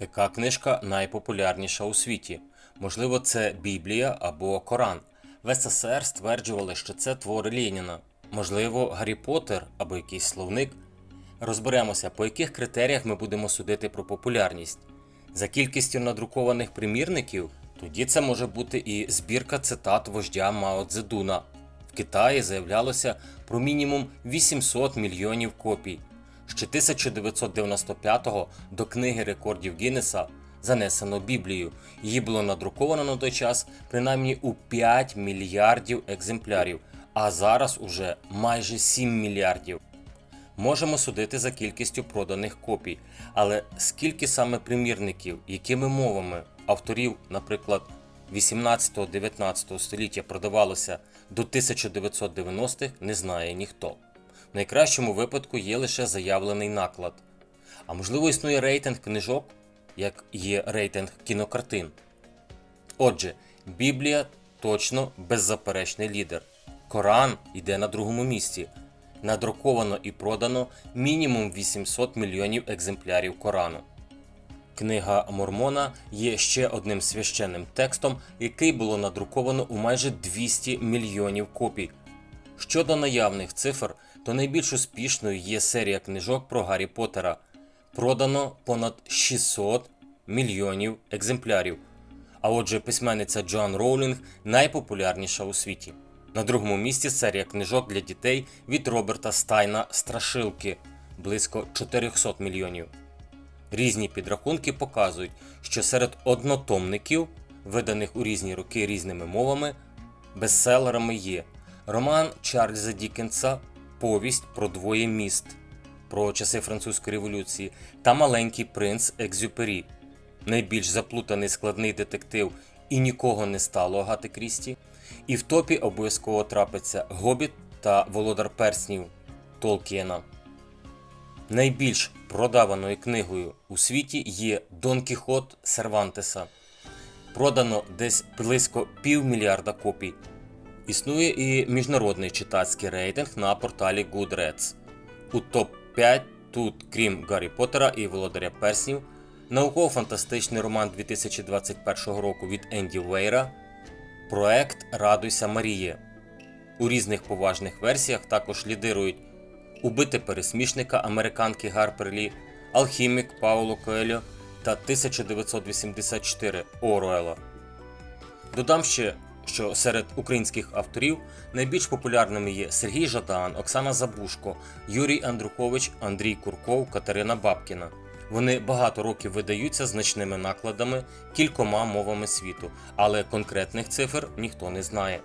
Яка книжка найпопулярніша у світі? Можливо, це Біблія або Коран. В СССР стверджували, що це твори Леніна. Можливо, Гаррі Поттер або якийсь словник. Розберемося, по яких критеріях ми будемо судити про популярність. За кількістю надрукованих примірників, тоді це може бути і збірка цитат вождя Мао Цзедуна. В Китаї заявлялося про мінімум 800 мільйонів копій. Ще 1995-го до книги рекордів Гіннеса занесено Біблію. Її було надруковано на той час принаймні у 5 мільярдів екземплярів, а зараз уже майже 7 мільярдів. Можемо судити за кількістю проданих копій, але скільки саме примірників, якими мовами авторів, наприклад, 18-19 століття продавалося до 1990-х, не знає ніхто. Найкращому випадку є лише заявлений наклад. А можливо існує рейтинг книжок, як є рейтинг кінокартин. Отже, Біблія точно беззаперечний лідер. Коран йде на другому місці. Надруковано і продано мінімум 800 мільйонів екземплярів Корану. Книга Мормона є ще одним священним текстом, який було надруковано у майже 200 мільйонів копій. Щодо наявних цифр, то найбільш успішною є серія книжок про Гаррі Поттера. Продано понад 600 мільйонів екземплярів. А отже, письменниця Джоан Роулінг найпопулярніша у світі. На другому місці серія книжок для дітей від Роберта Стайна Страшилки близько 400 мільйонів. Різні підрахунки показують, що серед однотомників, виданих у різні роки різними мовами, бестселерами є роман Чарльза Дікенса Повість про двоє міст про часи французької революції та Маленький принц Екзюпері, найбільш заплутаний складний детектив і нікого не стало Агати Крісті. І в топі обов'язково трапиться Гобіт та Володар Перснів Толкіена. Найбільш продаваною книгою у світі є Дон Кіхот Сервантеса. Продано десь близько півмільярда копій. Існує і міжнародний читацький рейтинг на порталі Goodreads. У топ-5 тут, крім Гаррі Поттера і Володаря Перснів, науково-фантастичний роман 2021 року від Енді Вейра, проект Радуйся Маріє. У різних поважних версіях також лідирують Убити пересмішника американки Гарпер Лі, Алхімік Пауло Коельо та 1984 Оруела. Додам ще, що серед українських авторів найбільш популярними є Сергій Жадан, Оксана Забушко, Юрій Андрухович, Андрій Курков, Катерина Бабкіна. Вони багато років видаються значними накладами кількома мовами світу, але конкретних цифр ніхто не знає.